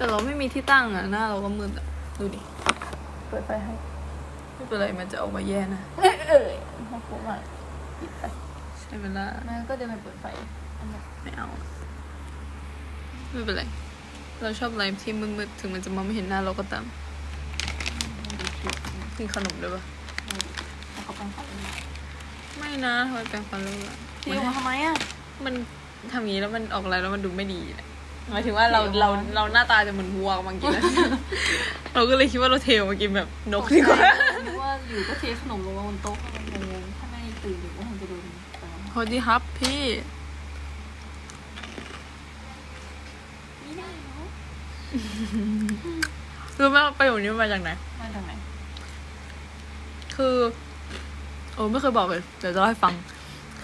แต่เราไม่มีที่ตั้งอะ หน้าเราก็มืดอะ ดูดิ เปิดไฟให้ ไม่เป็นไรมันจะออกมาแย่นะ เอ้ยเอ้ยน่ากลัวมากปิดไปใช่ไหมล่ะแม่ก็เดินไปเปิดไฟอันเนี้ยไม่เอา ไม่เป็นไร เราชอบอะไรที่มืดๆ ถึงมันจะมองไม่เห็นหน้าเราก็ตามมันดูคลิปกินขนมด้วยปะแล้วเขาแปรงฟันเลยไม่นะทำไมแปรงฟันแล้วอะพี่ออกมาทำไมอะ มันทำอย่างนี้แล้วมันออกอะไรแล้วมันดูไม่ดีนะ หมายถึงว่าเราเราเราหน้าตาจะเหมือนวัวบางกินแล้วเราก็เลยคิดว่าเราเทมากินแบบนกดีกว่านึกว่าอยู่ก็เทขนมลงมาบนโต๊ะมันงงๆถ้าไม่ตื่นอยู่ก็คงจะโดนแปรงพอดีครับพี่ไม่ได้เนาะรู้ไหมว่าประโยคนี้มันมาจากไหน มาจากไหน คือ โอ้ไม่เคยบอกเลย เดี๋ยวจะเล่าให้ฟัง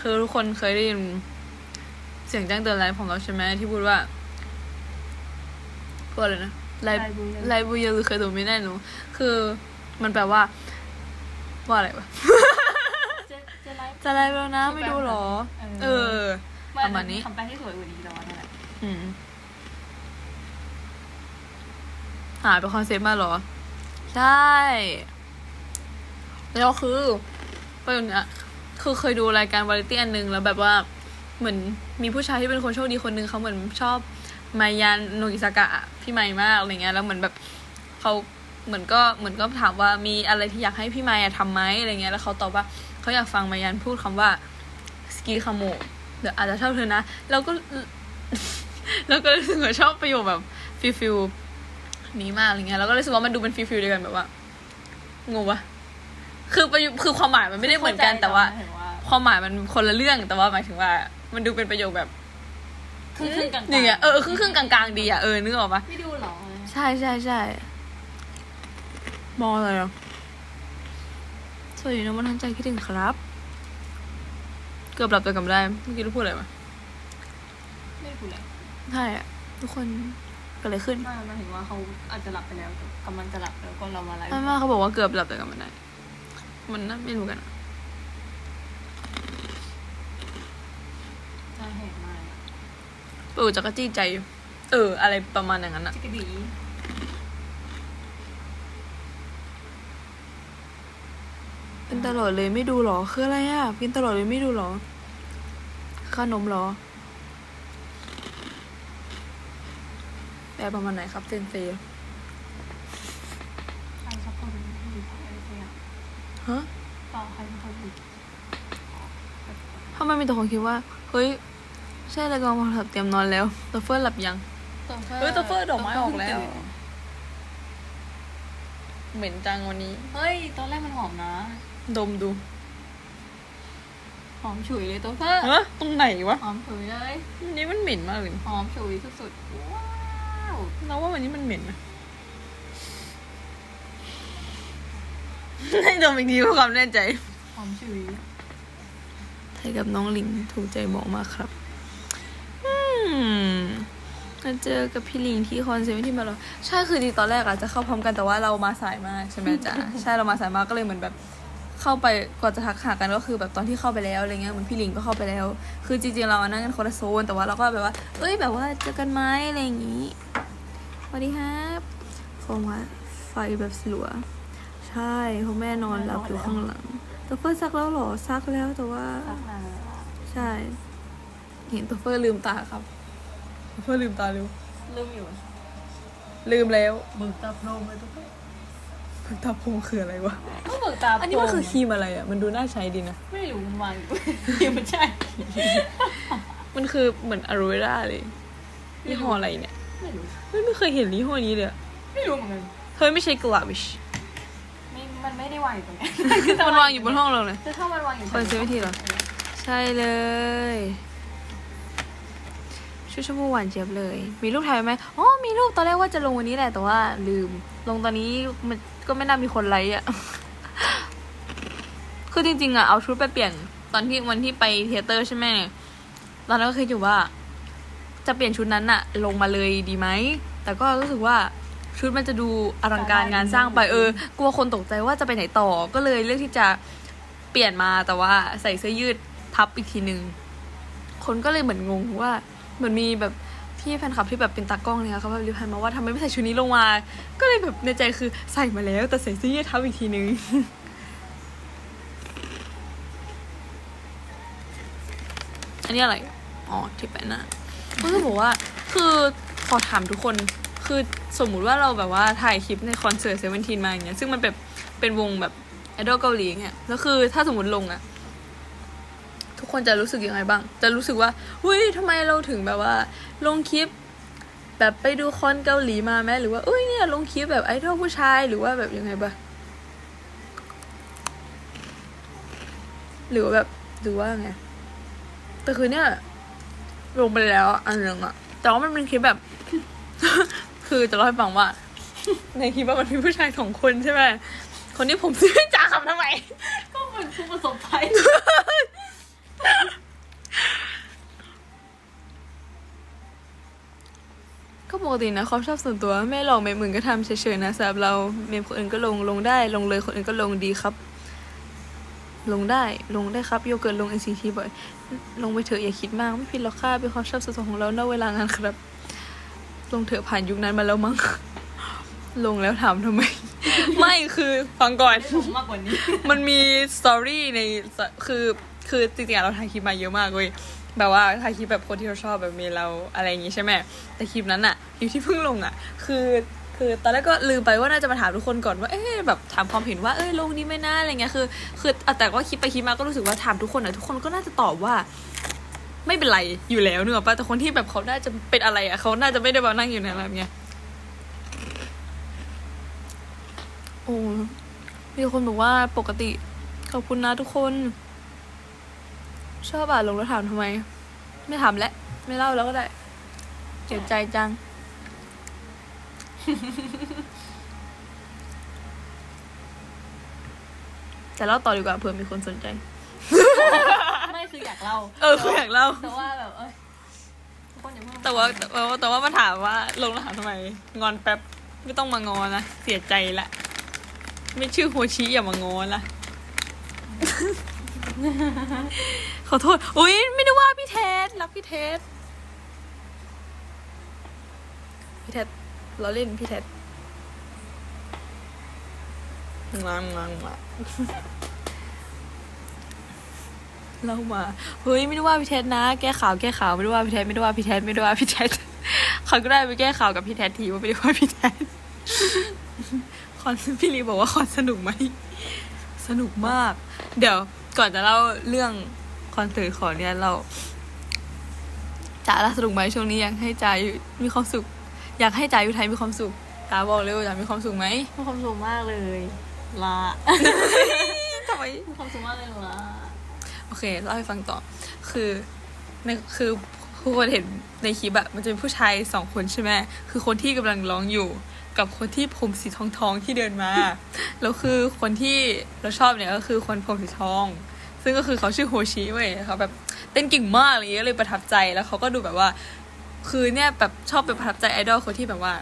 คือทุกคนเคยได้ยินเสียงแจ้งเตือนไลฟ์ของเราใช่ไหมที่พูดว่า พูดอะไรนะไลฟ์ไลฟ์บุยหรือเคยดูไม่แน่หนูคือมันแปลว่า ว่าอะไรวะเจะจะไลฟ์จะไลฟ์แล้วนะไม่ดูหรอ เออประมาณนี้ทำแป้งที่สวยกว่านี้แล้วนั่นแหละอืมหาเป็นคอนเซ็ปต์มาเหรอ ใช่ แล้วคือประโยคเนี้ยคือเคยดูรายการวาไรตี้อันหนึ่งแล้วแบบว่าเหมือนมีผู้ชายที่เป็นคนโชคดีคนหนึ่งเขาเหมือนชอบ มายานโนกิซากะพี่ไมค์มากอะไรเงี้ยแล้วเหมือนแบบเขาเหมือนก็เหมือนก็ถามว่ามีอะไรที่อยากให้พี่ไมค์อะทำไหมอะไรเงี้ยแล้วเขาตอบว่าเขาอยากฟังมายานพูดคำว่าสกีคาโมเดี๋ยวอาจจะชอบเธอนะแล้วก็แล้วก็รู้สึกว่าชอบประโยคแบบฟิลฟิลนี้มากอะไรเงี้ยแล้วก็รู้สึกว่ามันดูเป็นฟิลฟิลเดียวกันแบบว่างงปะคือประโยคคือความหมายมันไม่ได้เหมือนกันแต่ว่าเห็นว่า ความหมายมันคนละเรื่องแต่ว่าหมายถึงว่า มันดูเป็นประโยคแบบ ครึ่งๆกลางๆอย่างเงี้ยเออครึ่งครึ่งๆกลางๆดีอะเออนึกออกปะไม่ดูเหรอใช่ใช่ใช่มองอะไรอะสวัสดีนะวันทันใจคิดถึงครับ เกือบหลับแต่กลับไม่ได้เมื่อกี้เราพูดอะไรมาไม่ได้พูดเลยใช่อะทุกคนเกิดอะไรขึ้นไม่หมายถึงว่าเขาอาจจะหลับไปแล้วกำลังจะหลับแล้วก็เรามาไลฟ์ไม่ไม่เขาบอกว่าเกือบหลับแต่กลับไม่ได้มันน่าไม่รู้กันอะ ใช่เห็นมาก เออจักรจี้ใจอยู่เออ อะไรประมาณอย่างนั้นอะจิกกะดีเป็นตลอดเลยไม่ดูหรอ คืออะไรอะกินตลอดเลยไม่ดูหรอ ขนมหรอ แปลประมาณไหนครับเซนเซใครสักคนดูอะไรสักอย่างฮะต่อใครสักคนดูทำไมมีแต่คนคิดว่า เฮ้ย ใช่เลยกองพอหลับเตรียมนอนแล้วตัวเฟิร์หลับยังเฮ้ยตัวเฟิร์ดอกไม้ออกแล้ว เหม็นจังวันนี้ เฮ้ย ตอนแรกมันหอมนะ ดมดู หอมฉุยเลยตัวเฟิร์ฮะตรงไหนวะ หอมฉุยเลยวันนี้มันเหม็นมากเลย หอมฉุยสุดๆ ว้าวเราว่าวันนี้มันเหม็นนะให้ดมอีกทีเพื่อความแน่ใจ หอมฉุยไทยกับน้องลิงถูกใจบอกมากครับอืม มาเจอกับพี่ลิงที่คอนเสิร์ตที่มาเราใช่คือจริงตอนแรกอะจะเข้าพร้อมกันแต่ว่าเรามาสายมากใช่ไหมจ๊ะใช่เรามาสายมากก็เลยเหมือนแบบเข้าไปก่อนจะทักหากันก็คือแบบตอนที่เข้าไปแล้วอะไรเงี้ยเหมือนพี่ลิงก็เข้าไปแล้ว คือจริงๆเราอะนั่งกันคนละโซนแต่ว่าเราก็แบบว่า เอ้ยแบบว่าเจอกันไหมอะไรอย่างงี้สวัสดีครับโฟมาไฟแบบสลัว ใช่เพราะแม่นอนหลับอยู่ข้างหลังแต่เฟิร์สซักแล้วเหรอซักแล้วแต่ว่าสักนานแล้วใช่ เห็นตัวเฟอร์ลืมตาครับตัว เฟอร์ลืมตาเร็วลืมอยู่ ลืมแล้วเบิกตาโพรงเลยตัวเฟิร์เบิกตาพงคืออะไรวะก็เบิกตาอันนี้มันคือครีมอะไรอะ มันดูน่าใช้ดีนะ ไม่รู้มันวางอยู่ยังไม่ใช่ มันคือเหมือนอโรเวราเลยยี่ห้ออะไรเนี่ย ไม่รู้เฮ้ยไม่เคยเห็นยี่ห้อนี้เลยอะไม่รู้เหมือนกันเฮ้ยไม่ใช่กลาวิชไม่มันไม่ได้วางอยู่ตรงนี้มันวางอยู่บนห้องเราเลยคือถ้ามันวางอยู่คอยซื้อวิธีเหรอใช่เลย ชุดชมพูหวานเจี๊ยบเลย มีรูปถ่ายไหมอ๋อมีรูปตอนแรกว่าจะลงวันนี้แหละแต่ว่าลืม ลงตอนนี้มันก็ไม่น่ามีคนไลค์อะ คือจริงๆอะเอาชุดไปเปลี่ยน ตอนที่วันที่ไปเทเตอร์ใช่ไหมตอนนั้นก็คิดอยู่ว่า จะเปลี่ยนชุดนั้นอะลงมาเลยดีไหม แต่ก็รู้สึกว่าชุดมันจะดูอลังการงานสร้างไปเออ กลัวคนตกใจว่าจะไปไหนต่อ ก็เลยเลือกที่จะเปลี่ยนมาแต่ว่าใส่เสื้อยืดทับอีกทีหนึ่งคนก็เลยเหมือนงงว่า เหมือนมีแบบพี่แฟนคลับที่แบบเป็นตากล้องเนี่ยเขาแบบรีพลายมาว่าทำไมไม่ใส่ชุดนี้ลงมา ก็เลยแบบในใจคือใส่มาแล้ว แต่ใส่เสื้อยืดเท้าอีกทีนึงอันนี้อะไร อ๋อ ที่แปะหน้าก็คือบอกว่า คือขอถามทุกคน คือสมมุติว่าเราแบบว่าถ่ายคลิปในคอนเสิร์ตเซเว่นทีนมาอย่างเงี้ย ซึ่งมันแบบเป็นวงแบบไอดอลเกาหลีเงี้ย แล้วคือถ้าสมมติลงอะ ทุกคนจะรู้สึกยังไงบ้าง จะรู้สึกว่าเฮ้ยทำไมเราถึงแบบว่า ลงคลิป แบบไปดูคอนเกาหลีมาไหมหรือว่าเอ้ยเนี่ยลงคลิปแบบไอดอลผู้ชายหรือว่าแบบยังไงบ้างหรือว่าแบบหรือว่าไงแต่คือเนี่ย ลงไปแล้วอันหนึ่งอะแต่ว่ามันเป็นคลิปแบบ คือจะเล่าให้ฟังว่า ในคลิปว่ามันมีผู้ชายสองคนใช่ไหมคนที่ผมซื้อจ่าคำทำไม ก็เหมือนผู้ประสบภัย ก็ ปกตินะความชอบส่วนตัว ไม่ลองเมมอื่นก็ทำเฉยๆนะสำหรับเราเมมคนอื่นก็ลงลงได้ลงเลยคนอื่นก็ลงดีครับ ลงได้ลงได้ครับโยเกิร์ตลง NCT บ่อย ลงไปเถอะอย่าคิดมาก ไม่ผิดหรอกค่ะเป็นความชอบส่วนตัวของเราณเวลางานครับ ลงเถอะผ่านยุคนั้นมาแล้วมั้งลงแล้วถามทำไม ไม่คือฟังก่อนผมมากกว่านี้ มันมีสตอรี่ในสคือคือจริงๆอะเราถ่ายคลิปมาเยอะมากเว้ย แบบว่าถ่ายคลิปแบบคนที่เราชอบแบบมย์เราอะไรอย่างงี้ใช่ไหมแต่คลิปนั้นอะอยู่ที่เพิ่งลงอะคือคือตอนแรกก็ลืมไปว่าน่าจะมาถามทุกคนก่อนว่า เอ๊ะแบบถามความเห็นว่า เอ้ยลงนี้ไม่น่าอะไรเงี้ย คือ คือแต่ว่าคิดไปคิดมาก็รู้สึกว่าถามทุกคนอะทุกคนก็น่าจะตอบว่า ไม่เป็นไรอยู่แล้วเนอะป่ะแต่คนที่แบบเขาน่าจะเป็นอะไรอะเขาน่าจะไม่ได้มานั่งอยู่ในอะไรแบบเนี้ย โอ้ มีคนบอกว่าปกติขอบคุณนะทุกคน ชอบอ่านลงแล้วถามทำไม ไม่ถามแล้ว ไม่เล่าแล้วก็ได้เจ็บใจจัง แต่เล่าต่อดีกว่าเผื่อมีคนสนใจ ไม่คืออยากเล่าเออคืออยากเล่า แต่ว่าแบบเอ้ยทุกคนอย่าเพิ่งแต่ว่าแต่ว่าแต่ว่ามาถามว่าลงแล้วถามทำไม งอนแป๊บไม่ต้องมางอนะเสียใจละ ไม่ชื่อโฮชิอย่ามางอละ ขอโทษ อุ้ยไม่ได้ว่าพี่เทสรักพี่เทส พี่เทสเราเล่นพี่เทสงางงางมาเล่ามา เฮ้ยไม่ได้ว่าพี่เทสนะ แก้ข่าวแก้ข่าวไม่ได้ว่าพี่เทสไม่ได้ว่าพี่เทสไม่ได้ว่าพี่เทสเขาก็ได้ไปแก้ข่าวกับพี่แทสทีว่าไม่ได้ว่าพี่แทสคอนพี่ลีบอกว่าคอนสนุกไหม สนุกมาก เดี๋ยวก่อนจะเล่าเรื่อง คอนเสิร์ตของเนี่ยเราจ๋าล่ะสนุกไหมช่วงนี้อยากให้จ๋าอยู่มีความสุข อยากให้จ๋าอยู่ไทยมีความสุขจ๋าบอกเร็วจ๋ามีความสุขไหมมีความสุขมากเลยละทำไมมีความสุขมากเลยละโอเคเล่าให้ฟังต่อ คือในคือผู้คนเห็นในคลิปอะมันจะเป็นผู้ชายสองคนใช่ไหมคือคนที่กำลังร้องอยู่กับคนที่ผมสีทองทองๆที่เดินมา แล้วคือคนที่เราชอบเนี่ยก็คือคนผมสีทอง ซึ่งก็คือเขาชื่อโฮชิเว้ยเขาแบบเต้นเก่งมากอะไรอย่างเงี้ยเลยประทับใจแล้วเขาก็ดูแบบว่า คือเนี่ยแบบชอบไปประทับใจไอดอลคนที่แบบว่า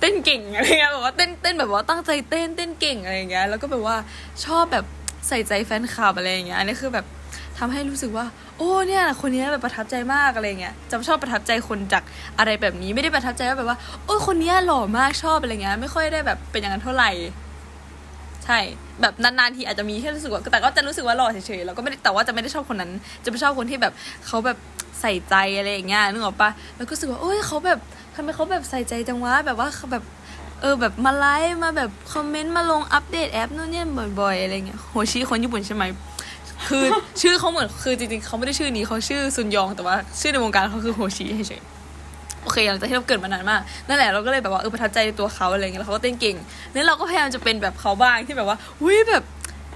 เต้นเก่งอะไรเงี้ยแบบว่าเต้นเต้นแบบว่าตั้งใจเต้นเต้นเก่งอะไรอย่างเงี้ยแล้วก็แบบว่าชอบแบบใส่ใจแฟนคลับอะไรอย่างเงี้ยอันนี้คือแบบทำให้รู้สึกว่า โอ้เนี่ยคนนี้แบบประทับใจมากอะไรเงี้ยจะชอบประทับใจคนจากอะไรแบบนี้ไม่ได้ประทับใจว่าแบบว่า โอ้คนนี้หล่อมากชอบอะไรเงี้ยไม่ค่อยได้แบบเป็นอย่างนั้นเท่าไหร่ ใช่ แบบนานๆทีอาจจะมีแค่รู้สึกว่าแต่ก็จะรู้สึกว่าหล่อเฉยๆแล้วก็ไม่ได้แต่ว่าจะไม่ได้ชอบคนนั้น จะไม่ชอบคนที่แบบเขาแบบใส่ใจอะไรอย่างเงี้ยนึกออกปะแล้วก็รู้สึกว่าโอ้ยเขาแบบทำไมเขาแบบใส่ใจจังวะแบบว่าเขาแบบเออแบบมาไลฟ์มาแบบคอมเมนต์มาลงอัปเดตแอปนู่นเนี่ยบ่อยๆอะไรเงี้ยโฮชิคนญี่ปุ่นใช่ไหมคือชื่อเขาเหมือนคือจริงๆเขาไม่ได้ชื่อนี้เขาชื่อซุนยองแต่ว่า ชื่อในวงการเขาคือโฮชิเฉยๆ โอเคหลังจากที่เราเกิดมานานมากนั่นแหละเราก็เลยแบบว่าเออประทับใจในตัวเขาอะไรเงี้ยแล้วเขาก็เต้นเก่งแล้วเราก็พยายามจะเป็นแบบเขาบ้างที่แบบว่าอุ้ยแบบ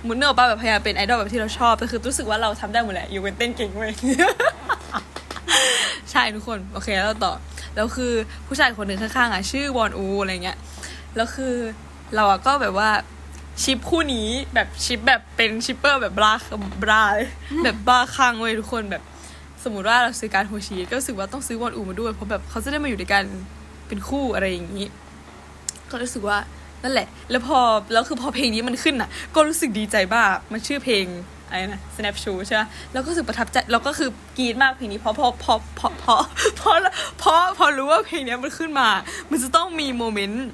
หมุนเนอร์ป้าแบบพยายามเป็นไอดอลแบบที่เราชอบแต่คือรู้สึกว่าเราทำได้หมดแหละอยู่เป็นเต้นเก่งเว้ยใช่ทุกคนโอเคแล้วต่อแล้วคือผู้ชายคนหนึ่งข้างๆอะชื่อวอนอูอะไรเงี้ยแล้วคือเราอะก็แบบว่าชิปคู่นี้แบบชิปแบบเป็นชิปเปอร์แบบบราบราแบบบ้าคลั่งเว้ยทุกคนแบบ สมมติว่าเราซื้อการโฮชิก็รู้สึกว่าต้องซื้อวอนอูมาด้วยเพราะแบบเขาจะได้มาอยู่ด้วยกันเป็นคู่อะไรอย่างนี้ ก็รู้สึกว่านั่นแหละ แล้วพอแล้วคือพอเพลงนี้มันขึ้นอะ ก็รู้สึกดีใจมามันชื่อเพลงอะไรนะ snap shoe ใช่ไหมแล้วก็รู้สึกประทับใจแล้วก็คือกรี๊ดมากเพลงนี้เพราะเพราะเพราะเพราะเพราะเพราะเพราะพอรู้ว่าเพลงนี้มันขึ้นมา มันจะต้องมีโมเมนต์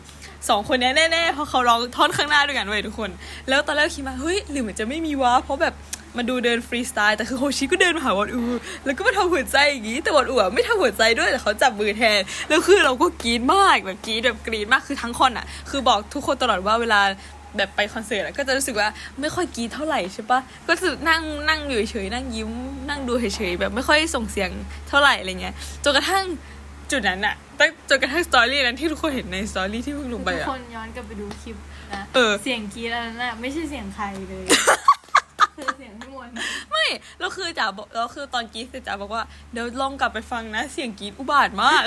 สองคนนี้แน่ๆเพราะเขาร้องท่อนข้างหน้าด้วยกันเว้ยทุกคน แล้วตอนแรกคิดมาเฮ้ยหรือมันจะไม่มีวะเพราะแบบ มันดูเดินฟรีสไตล์แต่คือโฮชิก็เดินมาหาวอนอู แล้วก็มาทำหัวใจอย่างงี้แต่วอนอูอะไม่ทำหัวใจด้วยแต่เขาจับมือแทน แล้วคือเราก็กรี๊ดมากแบบกรี๊ดแบบกรี๊ดมากคือทั้งคนอะคือบอกทุกคนตลอดว่าเวลาแบบไปคอนเสิร์ตอะก็จะรู้สึกว่าไม่ค่อยกรี๊ดเท่าไหร่ใช่ปะก็รู้สึกนั่งนั่งอยู่เฉยๆนั่งยิ้มนั่งดูเฉยๆแบบไม่ค่อยส่งเสียงเท่าไหร่อะไรเงี้ยจนกระทั่งจุดนั้นอะตั้งจนกระทั่งสตอรี่นั้นที่ทุกคนเห็นในสตอรี่ที่เพิ่งลงไปทุกอะคนย้อนกลับไปดูคลิปนะเออเสียงกรีดอันนั้นน่ะไม่ใช่เสียงใครเลย คือเสียงพี่มวลไม่แล้วคือจ๋าบอกแล้วคือตอนกรีดเสร็จจ๋าบอกว่าเดี๋ยวลองกลับไปฟังนะ เสียงกรีดอุบาทมาก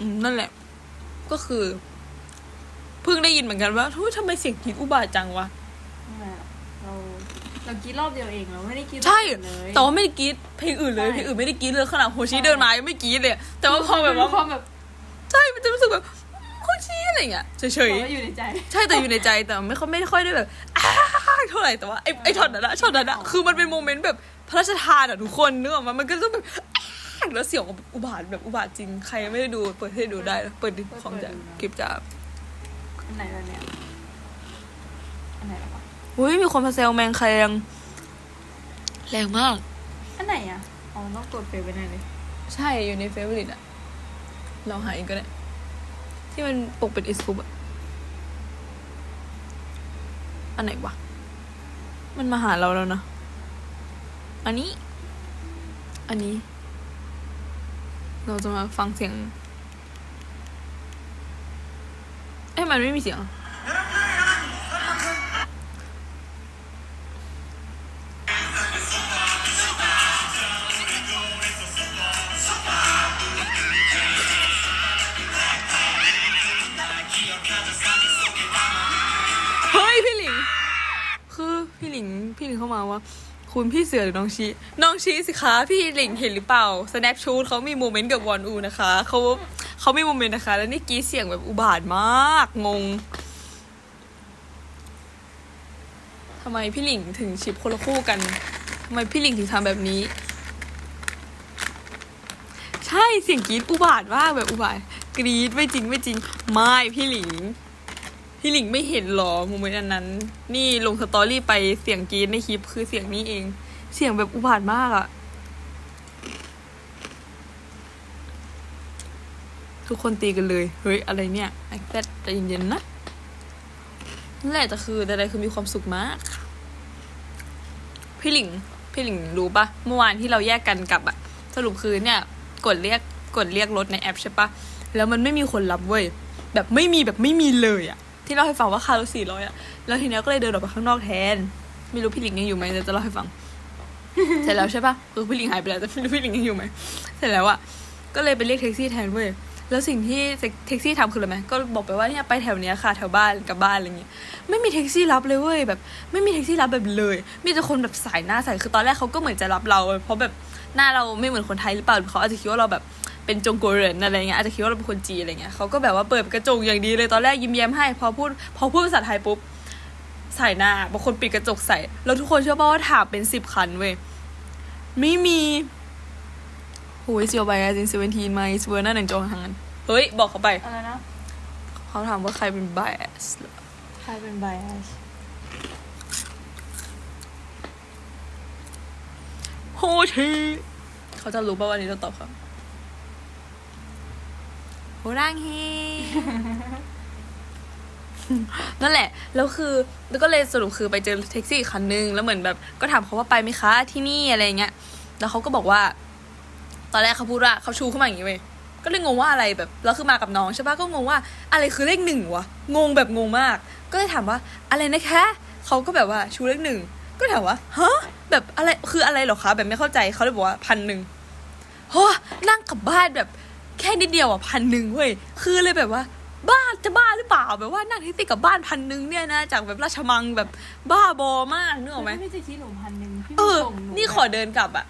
อืมนั่นแหละ ก็คือเพิ่งได้ยินเหมือนกันว่าทุยทำไมเสียงกรีดอุบาทจังวะนั่นแหละเราเรากรีดรอบเดียวเองเราไม่ได้กรีดรอบใช่ อื่นเลยแต่ว่าไม่ได้กรีดเพลงอื่นเลยใช่เพลงอื่นไม่ได้กรีดเลยขนาดโฮชิเดินมายังไม่กรีดเลย แต่ว่าพอแบบว่า ความแบบ ใช่ มันจะรู้สึกแบบโฮชิ อะไรอย่างเงี้ยเฉยบอกว่าอยู่ในใจๆใช่แต่อยู่ในใจแต่ไม่ค่อยไม่ค่อยได้แบบอ้าเท่าไหร่แต่ว่าไอ้ไอ้ช็อตนั้นอะช็อตนั้นอะคือมันเป็นโมเมนต์แบบพระราชทานอะทุกคนนึกออกมามันก็ต้องแบบอ้าแล้วเสียงอุบาทแบบอุบาทจริงใครไม่ได้ดูเปิดให้ดูได้ เปิดดิของจะคลิปจะอันไหนแล้วเนี่ยอันไหนแล้ววะอุ้ยมีคนมาแซวแมงแคงแรงมาก อันไหนอะ อ๋อต้องกดเฟซไปไหนเลย ใช่อยู่ในเฟเวอร์อะเราหาเองก็ได้ ที่มันปกเป็นอิสคุปอันไหนวะ มันมาหาเราแล้วนะ อันนี้ อันนี้ เราจะมาฟังเสียง เอ้มันไม่มีเสียง พี่หลิงพี่หลิงเข้ามาว่า คุณพี่เสือหรือน้องชีน้องชีสิคะพี่หลิงเห็นหรือเปล่า snap shoot เขามีโมเมนต์กับวอนอูนะคะเขาเขามีโมเมนต์นะคะ แล้วนี่กรีดเสียงแบบอุบาทมากงงทำไมพี่หลิงถึงชิปคนละคู่กันทำไมพี่หลิงถึงทำแบบนี้ ใช่เสียงกรีดอุบาทมากแบบอุบาทกรี๊ดไม่จริงไม่จริง ไม่พี่หลิง พี่หลิงไม่เห็นหรอโมเมนต์อันนั้น นี่ลงสตอรี่ไปเสียงกรีดในคลิปคือเสียงนี้เอง เสียงแบบอุบาทมากอะทุกคนตีกันเลย เฮ้ย อะไรเนี่ยไอ้แฟดใจเย็นๆนะนั่นแหละแต่คือใดๆคือมีความสุขมาก พี่หลิง พี่หลิงรู้ปะเมื่อวานที่เราแยกกันกลับอะสรุปคือเนี่ย กดเรียกกดเรียกรถในแอปใช่ปะแล้วมันไม่มีคนรับเว้ยแบบไม่มีแบบไม่มีเลยอะ ที่เล่าให้ฟังว่าค่ารถสี่ร้อยอะแล้วทีเนี้ยก็เลยเดินออกไปข้างนอกแทน ไม่รู้พี่หลิงยังอยู่ไหมเดี๋ยวจะเล่าให้ฟัง เสร็จแล้วใช่ปะคือพี่หลิงหายไปแล้วแต่ไม่รู้พี่หลิงยังอยู่ไหมเสร็จแล้วอะก็เลยไปเรียกแท็กซี่แทนเว้ยแล้วสิ่งที่แท็กซี่ทำคืออะไรไหมก็บอกไปว่าเนี่ยไปแถวเนี้ยค่ะแถวบ้านกลับบ้านอะไรเงี้ยไม่มีแท็กซี่รับเลยเว้ยแบบ ไม่มีแท็กซี่รับแบบเลย มีแต่คนแบบสายหน้าใสคือตอนแรกเขาก็เหมือนจะรับเรา เพราะแบบหน้าเราไม่เหมือนคนไทยหรือเปล่าหรือเขาอาจจะคิดว่าเราแบบ เป็นจงโกเรนอะไรเงี้ยอาจจะคิดว่าเราเป็นคนจีนอะไรเงี้ยเขาก็แบบว่าเปิดกระจกอย่างดีเลยตอนแรกยิ้มแย้มให้พอพูดพอพูดภาษาไทยปุ๊บใส่หน้าบางคนปิดกระจกใส่ แล้วทุกคนเชื่อป่าว่าถามเป็นสิบคันเว้ยไม่มีโอ้ยเจียวไปอะจินเซเวนทีนมาสเวอร์น่าหนังจองทางนั้นเฮ้ย บอกเขาไป อะไรนะ เขาถามว่าใครเป็นไบแอสใครเป็นไบแอสโฮชีเขาจะรู้ป่าวันนี้เราตอบเขา โฮรังเฮ นั่นแหละ แล้วคือแล้วก็เลยสรุปคือไปเจอแท็กซี่อีกคันนึง แล้วเหมือนแบบ ก็ถามเขาว่าไปไหมคะที่นี่อะไรเงี้ย แล้วเขาก็บอกว่า ตอนแรกเขาพูดว่าเขาชูขึ้นมาอย่างนี้เว้ย ก็เลยงงว่าอะไรแบบ แล้วคือมากับน้องใช่ปะก็งงว่า อะไรคือเลขหนึ่งวะ งงแบบงงมาก ก็เลยถามว่าอะไรนะคะ เขาก็แบบว่าชูเลขหนึ่ง ก็ถามว่า ฮะ แบบอะไร คืออะไรเหรอคะ แบบไม่เข้าใจ เขาเลยบอกว่าพันหนึ่งโหนั่งกลับบ้านแบบแค่นิดเดียวอะพันหนึ่งเว้ยคือเลยแบบว่า บ้าจะบ้าหรือเปล่าแบบว่านั่งแท็กซี่กลับบ้านพันหนึ่งเนี่ยนะจากแบบราชมังแบบบ้าบอมากนึกออกไหมพี่จะคิดหนูพันหนึ่งพี่เอไปอส่งหนูนี่ขอเดินกลับอะ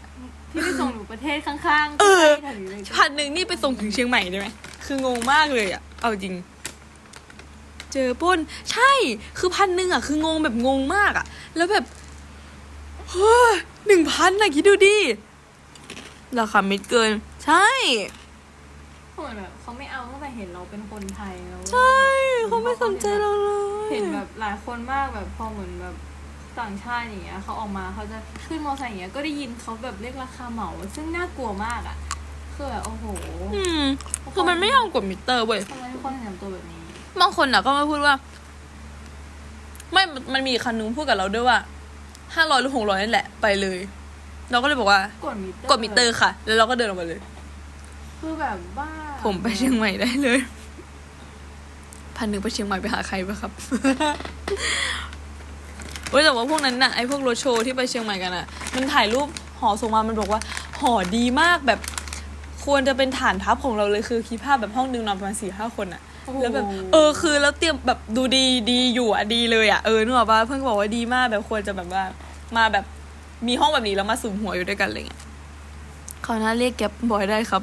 พี่ไปส่งหนูประเทศข้างๆเออ ใกล้ๆแถวนี้เลยพันหนึ่งนี่ไปส่งถึงเชียงใหม่ได้ไหม คืองงมากเลยอะ เอาจริง เจอปล้น ใช่ คือพันหนึ่งอะ คืองงแบบงงมากอะ แล้วแบบ เฮ้ยหนึ่งพันอะคิดดูดิ ราคาไม่เกิน ใช่ เหมือนแบบเขาไม่เอาตั้งแต่เห็นเราเป็นคนไทยแล้วใช่เขาไม่สนใจเราเลยเห็นแบบหลายคนมากแบบพอเหมือนแบบต่างชาติอย่างเงี้ยเขาออกมาเขาจะขึ้นมอเตอร์ไซค์อย่างเงี้ยก็ได้ยินเขาแบบเรียกราคาเหมา ซึ่งน่ากลัวมากอะคือแบบโอ้โหอืมคือมันไม่ยอมกดมิเตอร์เว้ยทำไมทุกคนถึงทำตัวแบบนี้บางคนอะก็มาพูดว่า ไม่มันมีอีกคันนึงพูดกับเราด้วยว่าห้าร้อยหรือหกร้อยนั่นแหละไปเลย เราก็เลยบอกว่ากดมิเตอร์กดมิเตอร์ค่ะ แล้วเราก็เดินออกมาเลย คือแบบบ้า ผมไปเชียงใหม่ได้เลย พันหนึ่งไปเชียงใหม่ไปหาใครปะครับเว้ยแต่ว่าพวกนั้นน่ะไอ้พวกรถโชว์ที่ไปเชียงใหม่กันอะ มันถ่ายรูปหอส่งมา มันบอกว่า หอดีมากแบบ ควรจะเป็นฐานทัพของเราเลยคือคิดภาพแบบห้องนึงนอนประมาณสี่ห้าคนอะโอ้โหแล้วแบบเออคือแล้วเตรียมแบบดูดีดีอยู่อะดีเลยอะเออนึกออกปะเพื่อนก็บอกว่าดีมากแบบควรจะแบบว่ามาแบบมีห้องแบบนี้แล้วมาสุมหัวอยู่ด้วยกันอะไรเงี้ยขอหน้าเรียกแก๊ปบอยได้ครับ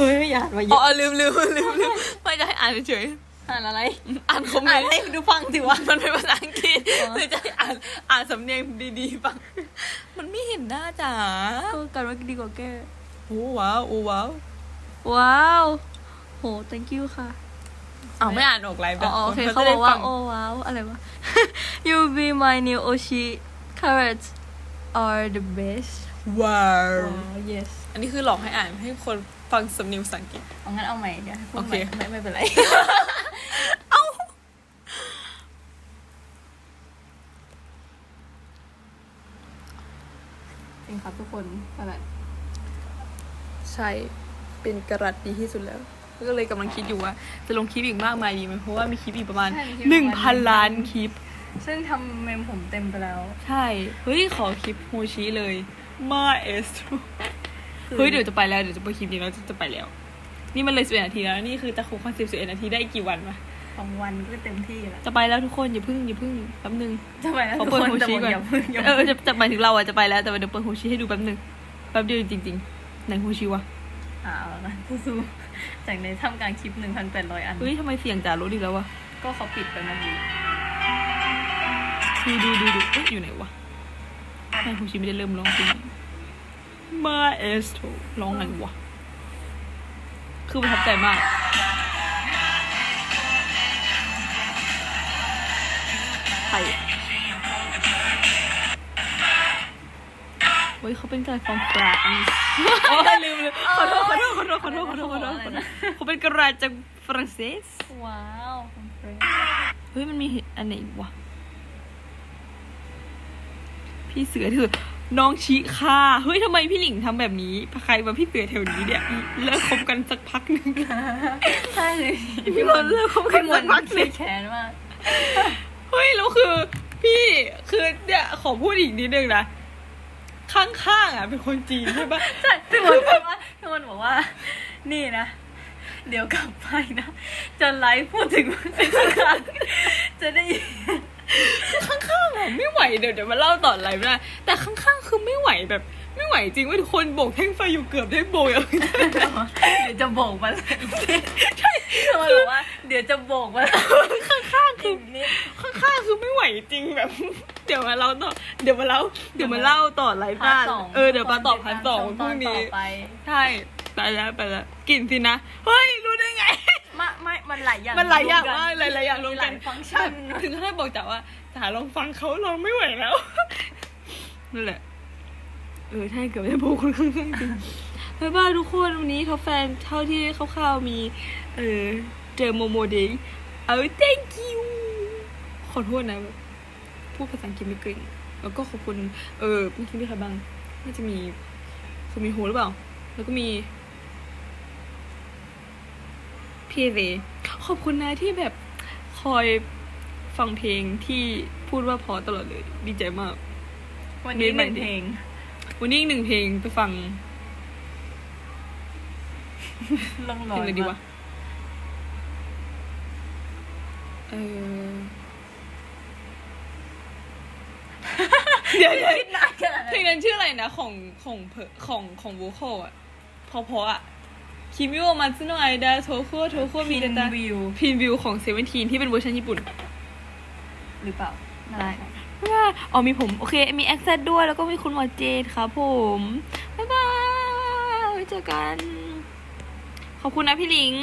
หนูเฮ้ยอย่ามาเยอ๋อะอลืมลืมลืมลืมไม่จะให้อ่านเฉยอ่านอะไรๆอ่านคอมเมอ่านนต์ให้ดูฟังสิวะ มันเป็นภาษาอังกฤษอ๋อ หรือจะให้อ่านอ่านสำเนียงดีๆฟังมันไม่เห็นหน้าจ๋าก็กันว่าดีกว่าแกโอ้ว้าวโอ้ว้าวว้าว โห thank you ค่ะอ้าวไม่อ่านออกไลฟ์อ๋อโอเคนเขาจะบได้อกว่าฟังโอ้ว้าวอะไรวะ you be my new oshi carrots are the best ว้าว wow yes อันนี้คือหลอกให้อ่านให้คน ฟังสำเนียงภาษาอังกฤษ เอางั้นเอาใหม่เดี๋ยวให้พูดโอใหเคม่ไม่ไม่เป็นไรจริงครับทุกคนอะไรใช่เป็นกระดัดดีที่สุดแล้ว ก็เลยกำลังคิดอยู่ว่า จะลงคลิปอีกมากมายดีไหมเพราะว่ามีคลิปอีกประมาณใช่มีคลิปหนึ่งประพัมาณนล้านคลิป ซึ่งทำเมมผมเต็มไปแล้ว ใช่ เฮ้ย ขอคลิปโฮชิเลย มาเอส เฮ้ยเดี๋ยวจะไปแล้วเดี๋ยวจะไปคลิปนี้แล้วจะไปแล้ว นี่มันเลยสิบเอ็ดนาทีแล้วนี่คือจะคงคอนเซ็ปต์สิบเอ็ดนาทีได้อีกกี่วันวะสองวันก็เต็มที่แล้วจะไปแล้วทุกคนอย่าเพึ่งอย่าเพึ่งแป๊บนึงจะไปแล้วขอทุกเปิดคนโฮแต่ชิบอกก่อนอย่าเพิ่งอย่าเอเพิ่องจะจะหมายถึงเราอะจะไปแล้วแต่ว่าเดี๋ยวเปิดโฮชิให้ดูแป๊บนึงแป๊บเดียวจริงๆไหนโฮชิวะอ่าเอาละสู้ๆจากในท่ามกลางคลิปหนึ่งพันแปดร้อยอันเฮ้ยทำไมเสียงจ่าลดอีกแล้ววะก็เขาปิดไปเมื่อกี้ดูดูดูดูเอ๊ะอยู่ไหนวะทำไมโฮชิไม่ได้เริ่มร้องเพลง มาเอสโตร้องไงวะ คือประทับใจมาก ใครอะเฮ้ยเขาเป็นกระไรฟองฟรานซ์โอ้ยลืมเลยขอโทษขอโทษขอโทษขอโทษขอโทษขอโทษขอโทษเขาเป็นกระไรจากฝรั่งเศส ว้าวคุณเฟรนเฮ้ยมันมีอันไหนวะ พี่เสือเถือ น้องชิค่าเฮ้ยทำไมพี่หลิงทำแบบนี้ใครมาพี่เสือแถวนี้เนี่ยเลิกคบกันสักพักหนึ่งใช่เลยพี่มนเลิกคบกันสักพักหนึ่งแขนมากเฮ้ยแล้วคือ พี่คือเนี่ยขอพูดอีกนิดนึงนะข้างๆอะเป็นคนจีนใช่ปะใช่พี่มนบอกว่าพี่มนบอกว่า นี่นะเดี๋ยวกลับไปนะจะไลฟ์พูดถึงสิ่งต่างๆจะได้ ยินข้างๆอะไม่ไหวเดี๋ยวเดี๋ยวมาเล่าต่ออะไรไม่ได้แต่ข้างๆคือไม่ไหวแบบ ไม่ไหวจริงว่าทุกคนโบกแท่งไฟอยู่เกือบได้โบกอย่างนี้เดี๋ยวจะโบกมาเลยใช่พี่มนบอกว่า เดี๋ยวจะโบกมาเลยข้างๆคือนี่ข้างๆคือไม่ไหวจริงแบบ เดี๋ยวมาเล่าต่อเดี๋ยวมาเล่าเดี๋ยวมาเล่าต่อไลฟ์หน้าพาร์ทสองเออเดี๋ยวมาต่อพันสองพรุ่งนี้ตอต่อไปใช่ไปแล้วไปแล้วกินสินะเฮ้ยรู้ได้ไงไม่ไม่มันหลายอย่างมันหลายอย่างรวมากหลายๆอย่างรวมกันหลฟังก์ชัน ถึงขั้นบอกจ๋าว่าจ๋าลองฟังเขาลองไม่ไหวแล้วนั่นแหละเออใช่เกือบได้พูดคนข้างๆจริงบ๊ายบายทุกคนวันนี้เขาแฟนเท่าที่คร่าวๆมี เออเจอโมโมเดงเอา thank you ขอโทษนะแบบพูดภาษาอังกฤษไม่เก่งแล้วก็ขอบคุณ เออเมื่อกี้มีใครบ้างน่าจะมีคือมีโฮหรือเปล่า แล้วก็มี พี่เวขอบคุณนะที่แบบคอยฟังเพลงที่พูดว่าเพอตลอดเลย ดีใจมาก วันนี้หนึ่งเพลง วันนี้อีกหนึ่งเพลงไปฟังลงเพลลองยอะไรดีวะเเออเดี๋ยวเดี๋ยวคิดนานขนาดเพลนั้นงนั้นชื่ออะไรนะ ของของเพของของโวคอลอะเพอเพราะอะ คิมิโอมันซึโนไอดาโทโคโทโคมีพิดานตาวิว พินวิวของเซเว่นทีนที่เป็นเวอร์ชันญี่ปุ่น หรือเปล่านั่นแหละว่าอ๋อมีผม โอเค มีแอคเซสด้วยแล้วก็มีคุณหมอเจนครับผม บ๊ายบายไว้เจอกัน ขอบคุณนะพี่หลิง